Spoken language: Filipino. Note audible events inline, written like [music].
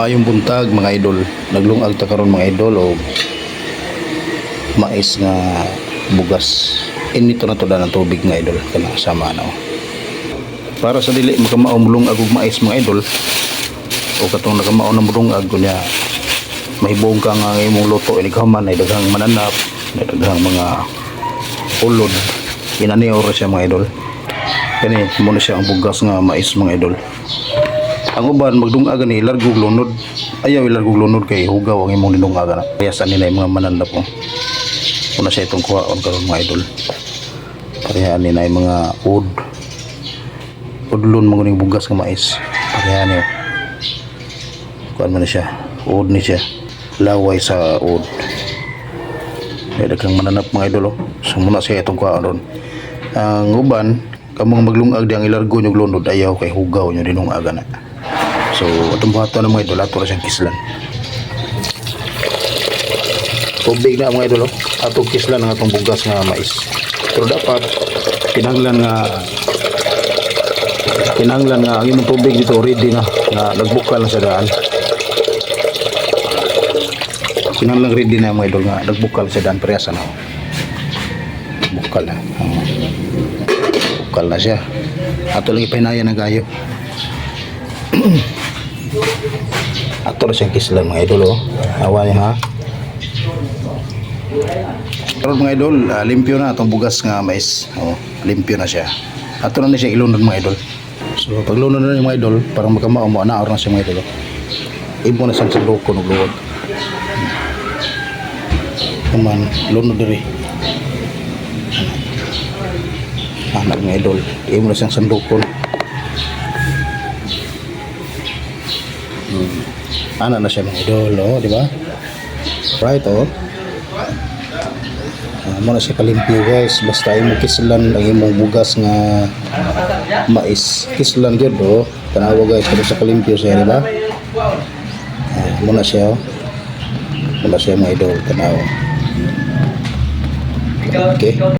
Ayong buntag mga idol, naglungag ta karon mga idol o mais nga bugas. Inito na to da ng tubig nga idol kana sama na. oh. Para sa dili makamaong ag og mais mga idol o katong nakamaon na mulungag kunya mahibong ka nga imong luto ini kaman ay daghang mananap, ay daghang mga ulod. Inaniyo ra siya mga idol. Kani mo na siya ang bugas nga mais mga idol. Ang uban magdunga gani largog lunod. Ayaw ilargog lunod kay hugaw ang imong dinunga na. Kaya sa nila mga mananda po. Una siya itong kuhaon karon mga idol. Parehaan ni na yung mga ud. Udlon ning bugas nga mais. Parehaan niyo. Kuan man siya. Ud ni siya. Laway sa ud. Kaya daghang mananap mga idol oh. So muna siya itong kuhaon ron. Ang uban kamong maglungag di ang ilargo nyo lunod ayaw kay hugaw nyo dinungaga na. So, atong buhato ng mga idol, ato na siyang kislan. Tubig na mga idol, oh. atong kislan ng atong bugas nga mais. Pero dapat, kinanglan nga kinanglan nga ang imong tubig dito ready na na nagbukal na sa daan. Kinanglan ready na mga idol nga nagbukal sa daan parehas na. oh. Bukal na. Bukal na siya. Ato lang ipahinayan ng gayo. [clears throat] Na siyang kislan mga idol oh. Awa niya ha. Karon mga idol, ah, limpyo na itong bugas nga mais. Oh, limpyo na siya. Ato na na siya ilunod mga idol. So pag lunod na yung mga idol, parang magkamao mo, anaor na siya mga idol. oh. Ibo na siyang sandoko ng luwag. Naman, lunod diri. Anak mga idol, ibo na siyang sandukon. Ana na siya mga idol, oh, di ba? Right, oh. Ah, mo na siya kalimpyo guys. Basta imong kislan ang imong bugas nga mais. Kislan gyud oh. Tanawa guys, kung sa kalimpyo siya, di ba? Ah, mo na siya, oh. Mo na siya mga idol, tanawa. Okay.